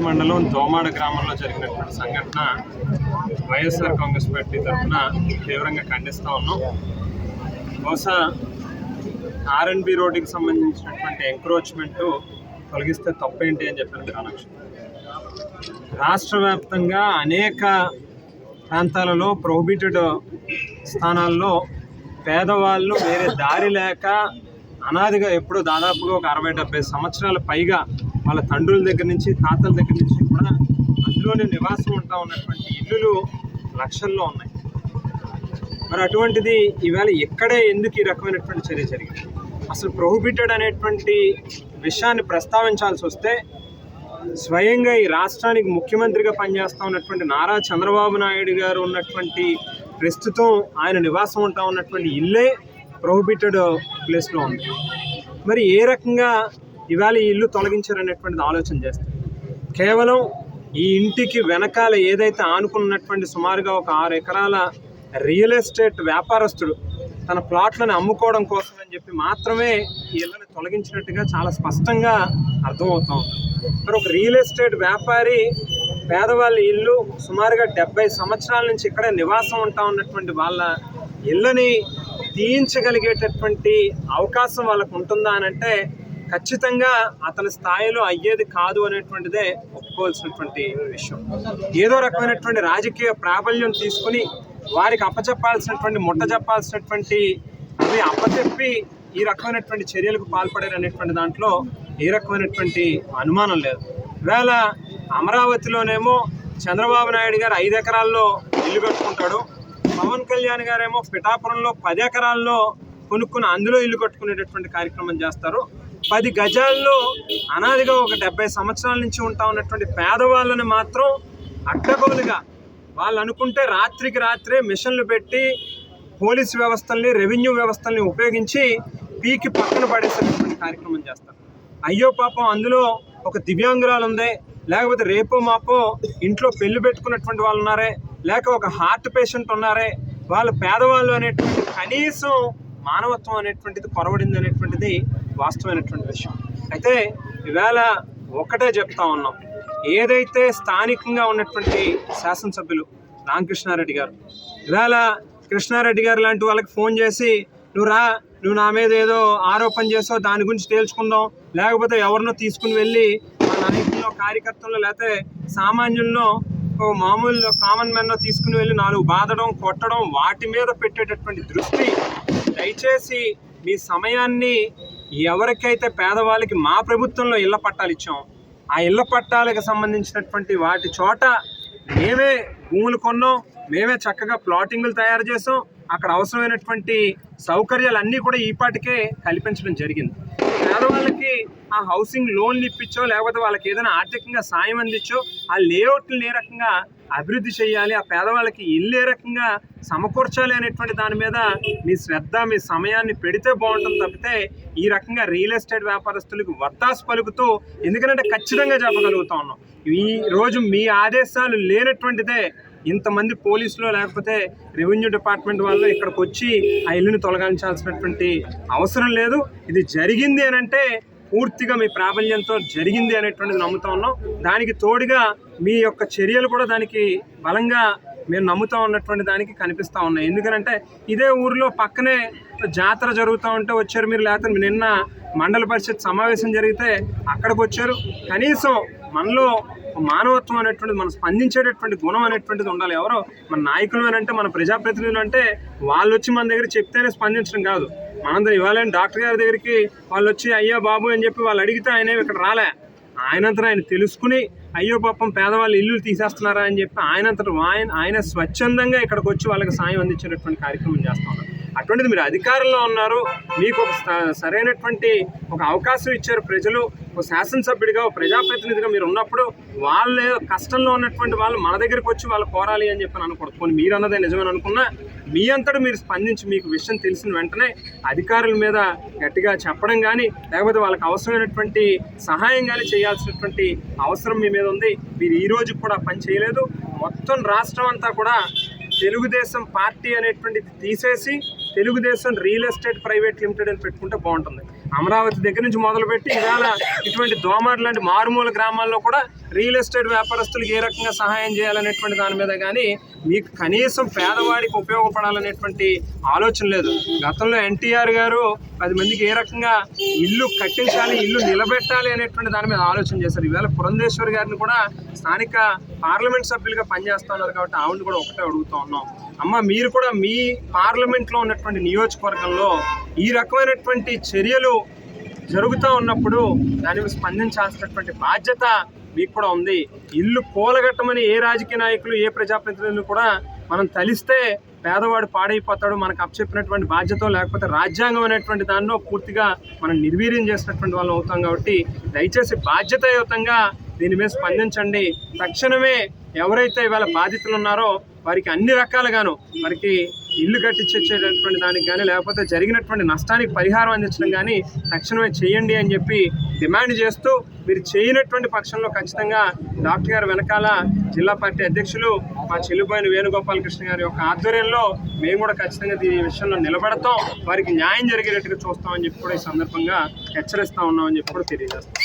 మండలం దోమాడ గ్రామంలో జరిగినటువంటి సంఘటన వైఎస్ఆర్ కాంగ్రెస్ పార్టీ తరఫున తీవ్రంగా ఖండిస్తూ ఉన్నాం. బహుశా ఆర్ఎన్బి రోడ్డుకి సంబంధించినటువంటి ఎంక్రోచ్మెంట్ తొలగిస్తే తప్పేంటి అని చెప్పిన మీరు రాష్ట్ర వ్యాప్తంగా అనేక ప్రాంతాలలో ప్రొహిబిటెడ్ స్థానాల్లో పేదవాళ్ళు వేరే దారి లేక అనాదిగా ఎప్పుడు దాదాపుగా ఒక అరవై డెబ్బై సంవత్సరాల పైగా వాళ్ళ తండ్రుల దగ్గర నుంచి తాతల దగ్గర నుంచి కూడా అందులోనే నివాసం ఉంటా ఉన్నటువంటి ఇల్లులు లక్షల్లో ఉన్నాయి. మరి అటువంటిది ఈవేళ ఎక్కడే ఎందుకు ఈ రకమైనటువంటి చర్య జరిగింది? అసలు ప్రొహిబిటెడ్ అనేటువంటి విషయాన్ని ప్రస్తావించాల్సి వస్తే స్వయంగా ఈ రాష్ట్రానికి ముఖ్యమంత్రిగా పనిచేస్తూ ఉన్నటువంటి నారా చంద్రబాబు నాయుడు గారు ఉన్నటువంటి ప్రస్తుతం ఆయన నివాసం ఉంటా ఉన్నటువంటి ఇల్లే ప్రొహిబిటెడ్ ప్లేస్లో ఉంది. మరి ఏ రకంగా ఇవాళ ఈ ఇల్లు తొలగించారనేటువంటిది ఆలోచన చేస్తారు. కేవలం ఈ ఇంటికి వెనకాల ఏదైతే ఆనుకున్నటువంటి సుమారుగా ఒక ఆరు ఎకరాల రియల్ ఎస్టేట్ వ్యాపారస్తుడు తన ప్లాట్లను అమ్ముకోవడం కోసం అని చెప్పి మాత్రమే ఈ ఇళ్ళని తొలగించినట్టుగా చాలా స్పష్టంగా అర్థమవుతా ఉంది. మరి ఒక రియల్ ఎస్టేట్ వ్యాపారి పేదవాళ్ళ ఇల్లు సుమారుగా డెబ్బై సంవత్సరాల నుంచి ఇక్కడే నివాసం ఉంటా ఉన్నటువంటి వాళ్ళ ఇళ్ళని తీయించగలిగేటటువంటి అవకాశం వాళ్ళకు ఉంటుందా అని అంటే ఖచ్చితంగా అతని స్థాయిలో అయ్యేది కాదు అనేటువంటిదే ఒప్పుకోవాల్సినటువంటి విషయం. ఏదో రకమైనటువంటి రాజకీయ ప్రాబల్యం తీసుకుని వారికి అప్పచెప్పాల్సినటువంటి ముట్ట చెప్పాల్సినటువంటి అవి అప్పచెప్పి ఈ రకమైనటువంటి చర్యలకు పాల్పడారు అనేటువంటి దాంట్లో ఏ రకమైనటువంటి అనుమానం లేదు. ఇవాళ అమరావతిలోనేమో చంద్రబాబు నాయుడు గారు ఐదు ఎకరాల్లో ఇల్లు కట్టుకుంటాడు పవన్ కళ్యాణ్ గారేమో పిఠాపురంలో పది ఎకరాల్లో కొనుక్కుని అందులో ఇల్లు కట్టుకునేటటువంటి కార్యక్రమం చేస్తారు. పది గజాల్లో అనాదిగా ఒక డెబ్బై సంవత్సరాల నుంచి ఉంటా ఉన్నటువంటి పేదవాళ్ళని మాత్రం అడ్డగోలుగా వాళ్ళు అనుకుంటే రాత్రికి రాత్రే మిషన్లు పెట్టి పోలీస్ వ్యవస్థల్ని రెవెన్యూ వ్యవస్థల్ని ఉపయోగించి పీకి పక్కన పడేసేటటువంటి కార్యక్రమం చేస్తారు. అయ్యో పాపం అందులో ఒక దివ్యాంగురాలు ఉంది లేకపోతే రేపో మాపో ఇంట్లో పెళ్ళి పెట్టుకున్నటువంటి వాళ్ళు ఉన్నారే లేక ఒక హార్ట్ పేషెంట్ ఉన్నారే వాళ్ళు పేదవాళ్ళు అనేటువంటి కనీసం మానవత్వం అనేటువంటిది కొరవడింది అనేటువంటిది వాస్తవమైనటువంటి విషయం. అయితే ఇవాళ ఒకటే చెప్తా ఉన్నాం. ఏదైతే స్థానికంగా ఉన్నటువంటి శాసనసభ్యులు రామకృష్ణారెడ్డి గారు ఇవాళ కృష్ణారెడ్డి గారు లాంటి వాళ్ళకి ఫోన్ చేసి నువ్వు రా నువ్వు నా మీద ఏదో ఆరోపణ చేసావు దాని గురించి తేల్చుకుందాం. లేకపోతే ఎవరినో తీసుకుని వెళ్ళి మా నాయకుల్లో కార్యకర్తల్లో లేకపోతే సామాన్యుల్లో ఓ మామూలు కామన్ మెన్నో తీసుకుని వెళ్ళి నాలుగు బాధడం కొట్టడం వాటి మీద పెట్టేటటువంటి దృష్టి దయచేసి మీ సమయాన్ని ఎవరికైతే పేదవాళ్ళకి మా ప్రభుత్వంలో ఇళ్ళ పట్టాలు ఇచ్చాం ఆ ఇళ్ళ పట్టాలకు సంబంధించినటువంటి వాటి చోట మేమే భూములు కొన్నాం మేమే చక్కగా ప్లాటింగ్లు తయారు చేసాం అక్కడ అవసరమైనటువంటి సౌకర్యాలు అన్నీ కూడా ఈపాటికే కల్పించడం జరిగింది. పేదవాళ్ళకి ఆ హౌసింగ్ లోన్లు ఇప్పించో లేకపోతే వాళ్ళకి ఏదైనా ఆర్థికంగా సాయం అందించో ఆ లేఅవుట్లు ఏ రకంగా అభివృద్ధి చేయాలి ఆ పేదవాళ్ళకి ఇల్లు ఏ రకంగా సమకూర్చాలి అనేటువంటి దాని మీద మీ శ్రద్ధ మీ సమయాన్ని పెడితే బాగుంటుంది తప్పితే ఈ రకంగా రియల్ ఎస్టేట్ వ్యాపారస్తులకు వత్తాసు పలుకుతూ ఎందుకంటే ఖచ్చితంగా చెప్పగలుగుతా ఉన్నాం. ఈ రోజు మీ ఆదేశాలు లేనటువంటిదే ఇంతమంది పోలీసులు లేకపోతే రెవెన్యూ డిపార్ట్మెంట్ వాళ్ళు ఇక్కడికి వచ్చి ఆ ఇల్లుని తొలగించాల్సినటువంటి అవసరం లేదు. ఇది జరిగింది అని అంటే పూర్తిగా మీ ప్రాబల్యంతో జరిగింది అనేటువంటిది నమ్ముతా ఉన్నాం. దానికి తోడుగా మీ యొక్క చర్యలు కూడా దానికి బలంగా మేము నమ్ముతా ఉన్నటువంటి దానికి కనిపిస్తూ ఉన్నాయి. ఎందుకంటే ఇదే ఊరిలో పక్కనే జాతర జరుగుతూ ఉంటే వచ్చారు మీరు లేకపోతే నిన్న మండల పరిషత్ సమావేశం జరిగితే అక్కడికి వచ్చారు. కనీసం మనలో మానవత్వం అనేటువంటిది మనం స్పందించేటటువంటి గుణం అనేటువంటిది ఉండాలి. ఎవరో మన నాయకులు అంటే మన ప్రజాప్రతినిధులు అంటే వాళ్ళు వచ్చి మన దగ్గర చెప్తేనే స్పందించడం కాదు. మనందరం ఇవాళ డాక్టర్ గారి దగ్గరికి వాళ్ళు వచ్చి అయ్యా బాబు అని చెప్పి వాళ్ళు అడిగితే ఆయన ఇక్కడ రాలే. ఆయనంతటా ఆయన తెలుసుకుని అయ్యో పాపం పేదవాళ్ళు ఇల్లు తీసేస్తున్నారా అని చెప్పి ఆయనంతట ఆయన ఆయన స్వచ్ఛందంగా ఇక్కడికి వచ్చి వాళ్ళకి సాయం అందించేటటువంటి కార్యక్రమం చేస్తా ఉన్నారు అటువంటిది మీరు అధికారంలో ఉన్నారు. మీకు ఒక సరైనటువంటి ఒక అవకాశం ఇచ్చారు ప్రజలు. ఒక శాసనసభ్యుడిగా ఒక ప్రజాప్రతినిధిగా మీరు ఉన్నప్పుడు వాళ్ళే కష్టంలో ఉన్నటువంటి వాళ్ళు మన దగ్గరికి వచ్చి వాళ్ళు కోరాలి అని చెప్పి అనుకోవడం మీరు అన్నదే నిజమని అనుకున్నా మీ అంతటా మీరు స్పందించి మీకు విషయం తెలిసిన వెంటనే అధికారుల మీద గట్టిగా చెప్పడం కానీ లేకపోతే వాళ్ళకి అవసరమైనటువంటి సహాయం కానీ చేయాల్సినటువంటి అవసరం మీ మీద ఉంది. మీరు ఈ రోజు కూడా పని చేయలేదు. మొత్తం రాష్ట్రం అంతా కూడా తెలుగుదేశం పార్టీ అనేటువంటిది తీసేసి Telugu Desam real estate private limited అని పెట్టుకుంటే బాగుంటుంది. అమరావతి దగ్గర నుంచి మొదలుపెట్టి ఇవాళ ఇటువంటి దోమాడు లాంటి మారుమూల గ్రామాల్లో కూడా రియల్ ఎస్టేట్ వ్యాపారస్తులకు ఏ రకంగా సహాయం చేయాలనేటువంటి దాని మీద కానీ మీకు కనీసం పేదవాడికి ఉపయోగపడాలనేటువంటి ఆలోచన లేదు. గతంలో ఎన్టీఆర్ గారు పది మందికి ఏ రకంగా ఇల్లు కట్టించాలి ఇల్లు నిలబెట్టాలి అనేటువంటి దాని మీద ఆలోచన చేశారు. ఈవేళ పురంధేశ్వరి గారిని కూడా స్థానిక పార్లమెంట్ సభ్యులుగా పనిచేస్తా ఉన్నారు కాబట్టి ఆవిడని కూడా ఒకటే అడుగుతా ఉన్నాం. అమ్మ మీరు కూడా మీ పార్లమెంట్లో ఉన్నటువంటి నియోజకవర్గంలో ఈ రకమైనటువంటి చర్యలు జరుగుతూ ఉన్నప్పుడు దాని మీద స్పందించాల్సినటువంటి బాధ్యత మీకు కూడా ఉంది. ఇల్లు కూలగట్టమని ఏ రాజకీయ నాయకులు ఏ ప్రజాప్రతినిధులు కూడా మనం తలిస్తే పేదవాడు పాడైపోతాడు మనకు అప్పచెప్పినటువంటి బాధ్యత లేకపోతే రాజ్యాంగం అనేటువంటి దానిలో పూర్తిగా మనం నిర్వీర్యం చేసినటువంటి వాళ్ళం అవుతాం కాబట్టి దయచేసి బాధ్యతాయుతంగా దీని మీద స్పందించండి. తక్షణమే ఎవరైతే ఇవాళ బాధితులు ఉన్నారో వారికి అన్ని రకాలుగాను వారికి ఇల్లు కట్టించేటటువంటి దానికి కానీ లేకపోతే జరిగినటువంటి నష్టానికి పరిహారం అందించడం కానీ తక్షణమే చేయండి అని చెప్పి డిమాండ్ చేస్తూ మీరు చేయనటువంటి పక్షంలో ఖచ్చితంగా డాక్టర్ గారు వెనకాల జిల్లా పార్టీ అధ్యక్షులు మా చెల్లిపోయిన వేణుగోపాలకృష్ణ గారి యొక్క ఆధ్వర్యంలో మేము కూడా ఖచ్చితంగా దీని విషయంలో నిలబడతాం. వారికి న్యాయం జరిగేటట్టుగా చూస్తామని చెప్పి కూడా ఈ సందర్భంగా హెచ్చరిస్తా ఉన్నామని చెప్పి కూడా తెలియజేస్తాం.